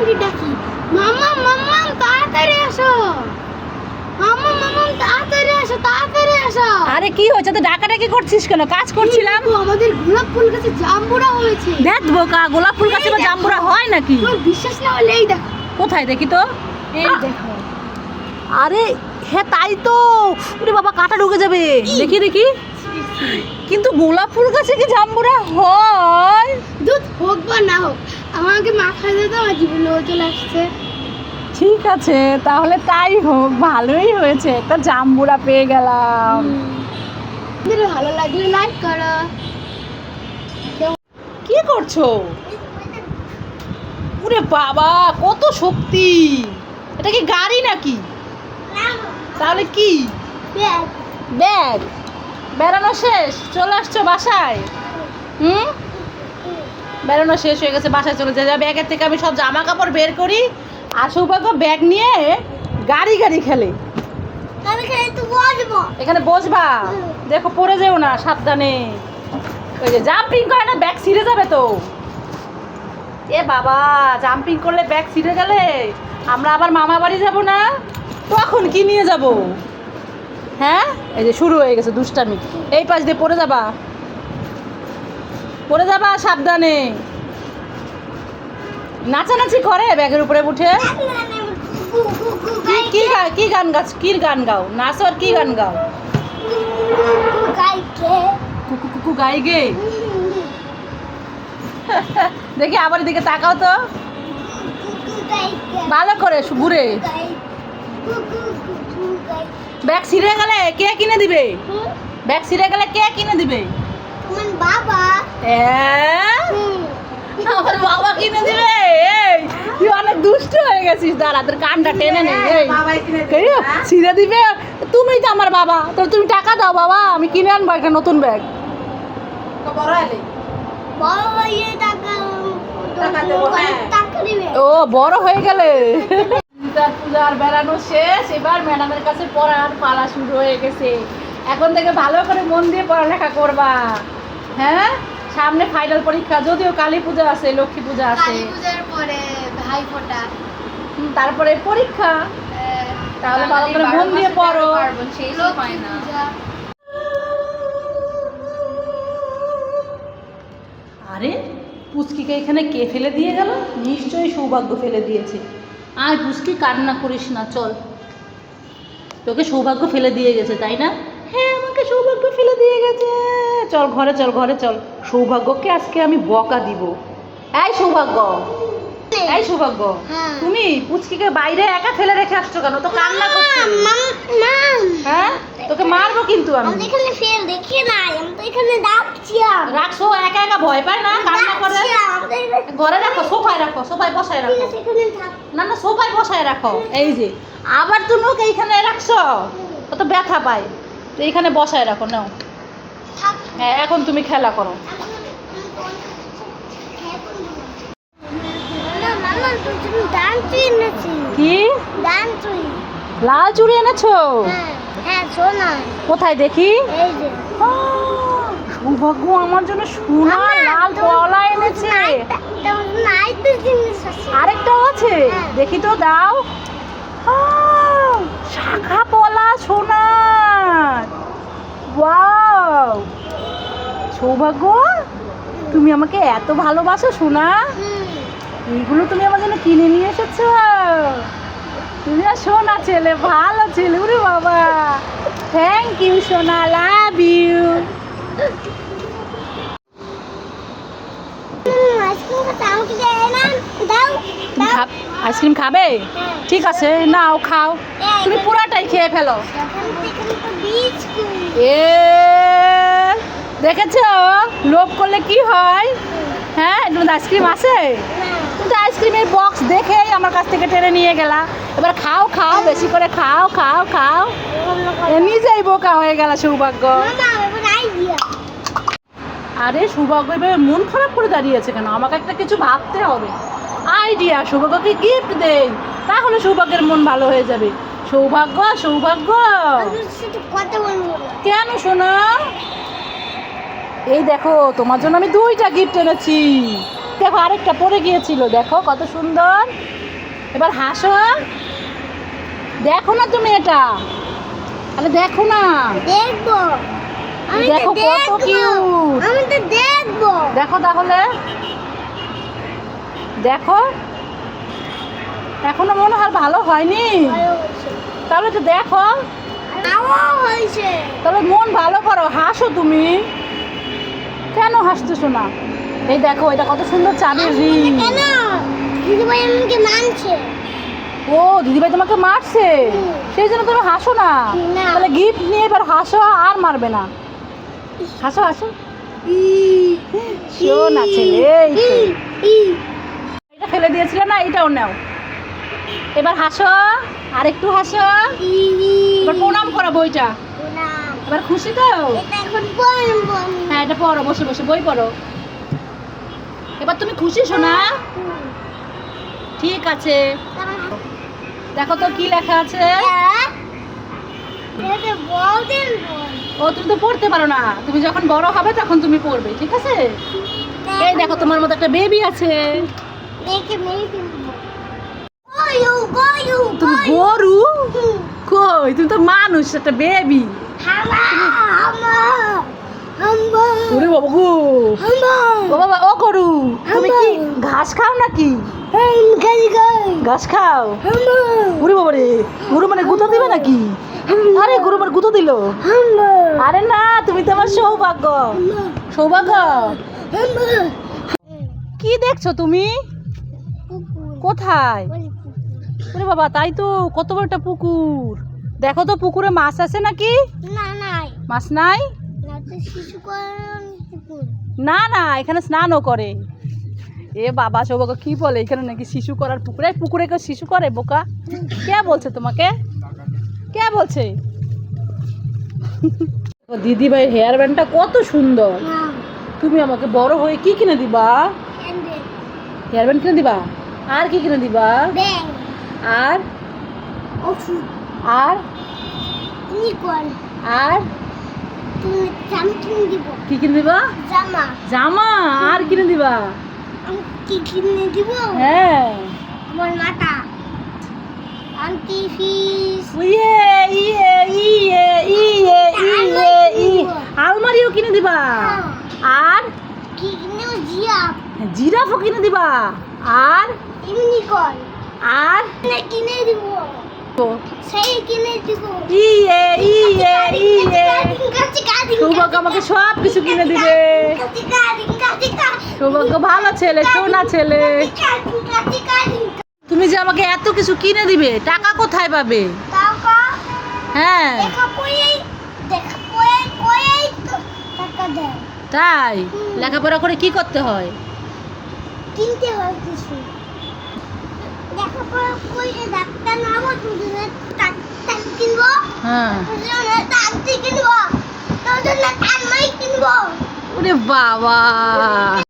মামামকে ডাকি। মামা মামাম তাড়াতাড়ি আসো। মামা মামাম তাড়াতাড়ি এসো তাড়াতাড়ি এসো আরে কি হয়েছে? তো ডাকাডাকি করছিস কেন? কাজ করছিলাম। আমাদের গোলাপ ফুল গাছে জাম্বুরা হয়েছে। দেখ বোকা গোলাপ ফুল গাছে জাম্বুরা হয় নাকি? বিশ্বাস না হলে এই দেখো। কোথায় দেখি তো? এই দেখো। আরে হ্যাঁ তাই তো। ওরে বাবা কাটা ঢুকে যাবে। দেখি দেখি। কিন্তু গোলাপ ফুল গাছে কি জাম্বুরা হয়? দুধ হোক বা না হোক আমাকে মাখা দিতে আমার জীবনে চলে আসছে। ঠিক আছে তাহলে তাই হোক ভালোই হয়েছে। একটা জাম্বুরা পেয়ে গেলাম। যদি ভালো লাগলে লাইক করো। কি করছ? ওরে বাবা কত শক্তি! এটা কি গাড়ি নাকি? তাহলে কি? ব্যাগ। বেড়ানো শেষ? চলে আসছো বাসায়? হুম? বেড়ানো শেষ হয়ে গেছে বাসায় চলে যায়। ব্যাগের থেকে আমি সব জামা কাপড় বের করি আর সৌভাগ্য ব্যাগ নিয়ে গাড়ি গাড়ি খেলে। এখানে বসবা। দেখো পড়ে যেও না সাবধানে। ওই যে জাম্পিং করে না ব্যাগ ছিঁড়ে যাবে তো। এ বাবা জাম্পিং করলে ব্যাগ ছিঁড়ে গেলে? আমরা আবার মামা বাড়ি যাব না? তখন কি নিয়ে যাব? হ্যাঁ? এই যে শুরু হয়ে গেছে দুষ্টামি। এই পাশ দিয়ে পড়ে যাবা। পড়ে যাবা, সাবধানে। নাচানাচি করে ব্যাগের উপরে উঠে। কি- কি গান গাছ কি গান গাও? নাচো আর কি গান গাও? কুকু গাই গে দেখি আবার দিকে তাকাও তো। ভালো করে ঘুরে ব্যাগ ছিঁড়ে গেলে কে কিনে দিবে? ব্যাগ ছিঁড়ে গেলে কে কিনে দিবে? তোমার বাবা। হ্যাঁ? আমার বাবা কিনে দিবে? এই তুই অনেক দুষ্ট হয়ে গেছিস। দাঁড়া তোর কানটা টেনে নে। এই দিবে তুমি তো আমার বাবা। তো তুমি টাকা দাও বাবা। আমি কিনে আনব একটা নতুন ব্যাগ। হ্যাঁ। টাকা দিবে ও বড় হয়ে গেলে। পূজার বেড়ানো শেষ। এবার ম্যাডামের কাছে পড়ার পালা শুরু হয়ে গেছে। এখন থেকে ভালো করে মন দিয়ে পড়ালেখা করবা। হ্যাঁ? সামনে ফাইনাল পরীক্ষা যদিও কালী পূজা আছে লক্ষ্মী পূজা আছে। কালী পূজার পরে ভাই তারপরে পরীক্ষা। তাহলে ভালো করে মন দিয়ে পড়ো। আরে পুচকিকে এখানে কে ফেলে দিয়ে গেল? নিশ্চয়ই সৌভাগ্য ফেলে দিয়েছে। আয় পুচকি কান্না করিস না চল। তোকে সৌভাগ্য ফেলে দিয়ে গেছে তাই না? হ্যাঁ আমাকে সৌভাগ্য ফেলে দিয়ে গেছে। চল ঘরে চল ঘরে চল। সৌভাগ্যকে আজকে আমি বকা দিব। এই সৌভাগ্য। এই সৌভাগ্য। হ্যাঁ। তুমি পুচকিকে বাইরে একা ফেলে রেখে আসছো কেন? তো কান্না করছে হ্যাঁ? তোকে মারবো কিন্তু আমি। এখানে ফেল দেখি না আমি তো এখানে ডাকছি রাখছো একা একা ভয় পায় না? কান্না করে? ঘরে রাখো সোফায় রাখো সোফায় বসায় রাখো। না না সোফায় বসায় রাখো। এই যে আবার তুমি ওকে এইখানে রাখছো। ও তো ব্যথা পায়। তো এইখানে বসায় রাখো নাও। হ্যাঁ এখন তুমি খেলা করো। কি? লাল চুড়ি এনেছো? কোথায় দেখি? সৌভাগ্য আমার জন্য সোনা লাল পলা এনেছে। আরেকটাও আছে? হ্যাঁ। দেখি তো দাও। শাখা পলা সোনার ওয়াও। সৌভাগ্য, তুমি আমাকে এত ভালোবাসো, সোনা। এইগুলো তুমি আমার জন্য কিনে নিয়ে এসেছ। তুমি আর সোনা ছেলে, ভালো ছেলে, উরে বাবা। থ্যাংক ইউ সোনা লাভ ইউ আইসক্রিম খাবে? ঠিক আছে, নাও, খাও। তুমি পুরাটাই খেয়ে ফেলো? এ, দেখেছ? লোভ করলে কি হয়? হ্যাঁ তোমার আইসক্রিম আছে? কিন্তু আইসক্রিমের বক্স দেখেই আমার কাছ থেকে টেনে নিয়ে গেলা। এবার খাও খাও, বেশি করে খাও খাও খাও। নিজেই বোকা হয়ে গেল, সৌভাগ্য। এবার আরে, সৌভাগ্য, এভাবে মন খারাপ করে দাঁড়িয়েছে কেন? আমাকে একটা কিছু ভাবতে হবে। আইডিয়া সৌভাগ্যকে গিফট দেই তাহলে সৌভাগ্যের মন ভালো হয়ে যাবে। সৌভাগ্য সৌভাগ্য। কেন শোনা এই দেখো তোমার জন্য আমি দুইটা গিফট এনেছি। দেখো আরেকটা পড়ে গিয়েছিল দেখো কত সুন্দর। এবার হাসো। দেখো না তুমি এটা। আরে দেখো না। দেখব। দেখো কত cute। আমি তো দেখব। দেখো তাহলে। দেখো এখনও মনে হয় ভালো হয়নি। তাহলে তো দেখো। তাহলে মন ভালো করো হাসো তুমি। কেন হাসতেছো না? এই দেখো এটা কত সুন্দর চাবির রিং কেন? দিদিভাই আমাকে মানছে ও দিদিভাই তোমাকে মারছে? সেই জন্য তুমি হাসো না। তাহলে গিফট নিয়ে এবার হাসো আর মারবে না। হাসো হাসো। শোনা ছেলে ফেলে দিয়েছিলে না এটাও নাও। এবার হাসো আর একটু হাসো। এবার প্রণাম করো বইটা এবার খুশি তো। হ্যাঁ এটা পড়ো বসে বসে বই পড়ো। এবার তুমি খুশি শোনা ঠিক আছে। দেখো তো কি লেখা আছে। ও তুমি তো পড়তে পারো না। তুমি যখন বড় হবে তখন তুমি পড়বে ঠিক আছে? এই দেখো তোমার মতো একটা বেবি আছে। তুমি গরু। কই তুমি তো মানুষ একটা বেবি ওরে গো। ও বাবা ও গরু তুমি কি ঘাস খাও নাকি। ঘাস খাও? ওরে বাবা রে গরু মানে গুঁতো দিবে নাকি? আরে গরু মানে গুঁতো দিল। আরে না তুমি তো আমার সৌভাগ্য। সৌভাগ্য। কি দেখছ তুমি? কোথায়? ওরে বাবা তাই তো কত বড় একটা পুকুর। দেখো তো পুকুরে মাছ আছে নাকি? না নাই। মাছ নাই? না না এখানে স্নানও করে। এ বাবা সৌভাগ্য কি বলে এখানে নাকি শিশু করার পুকুরে? পুকুরে কেউ শিশু করে বোকা? কে বলছে তোমাকে? কে বলছে? দিদি ভাই হেয়ার ব্যান্ডটা কত সুন্দর। তুমি আমাকে বড় হয়ে কি কিনে দিবা? হেয়ার ব্যান্ড কিনে দিবা? আর কি কিনে দিবা? আর? আর? আর? কি কিনে দিবা? জামা। জামা। আর কিনে দিবা? কি কিনে দিব? হ্যাঁ। আমার মাথা। আন্টি ফিস। ইয়ে ইয়ে ইয়ে ইয়ে ইয়ে ই আলমারিও কিনে দিবা? আর? কি কিনে জিয়া জিরাফও কিনে দিবা? আর? এমনি কর আর কিনে দিব। সেই কিনে দিব। ইয়ে ইয়ে ইয়ে। সৌভাগ্য আমাকে সব কিছু কিনে দিবে। সৌভাগ্য ভালো ছেলে সোনা ছেলে। তুমি যে আমাকে এত কিছু কিনে দিবে টাকা কোথায় পাবে? হ্যাঁ। তাই? লেখাপড়া করে কি করতে হয়? কিনতে হয় কিছু। দেখা পড়ে করে ডাক্তার নামও তুমি ডাক্তার কিনবো। হ্যাঁ। তোর জন্য তান্তি কিনবো। তোর জন্য তানমাই কিনবো। ওরে বাবা।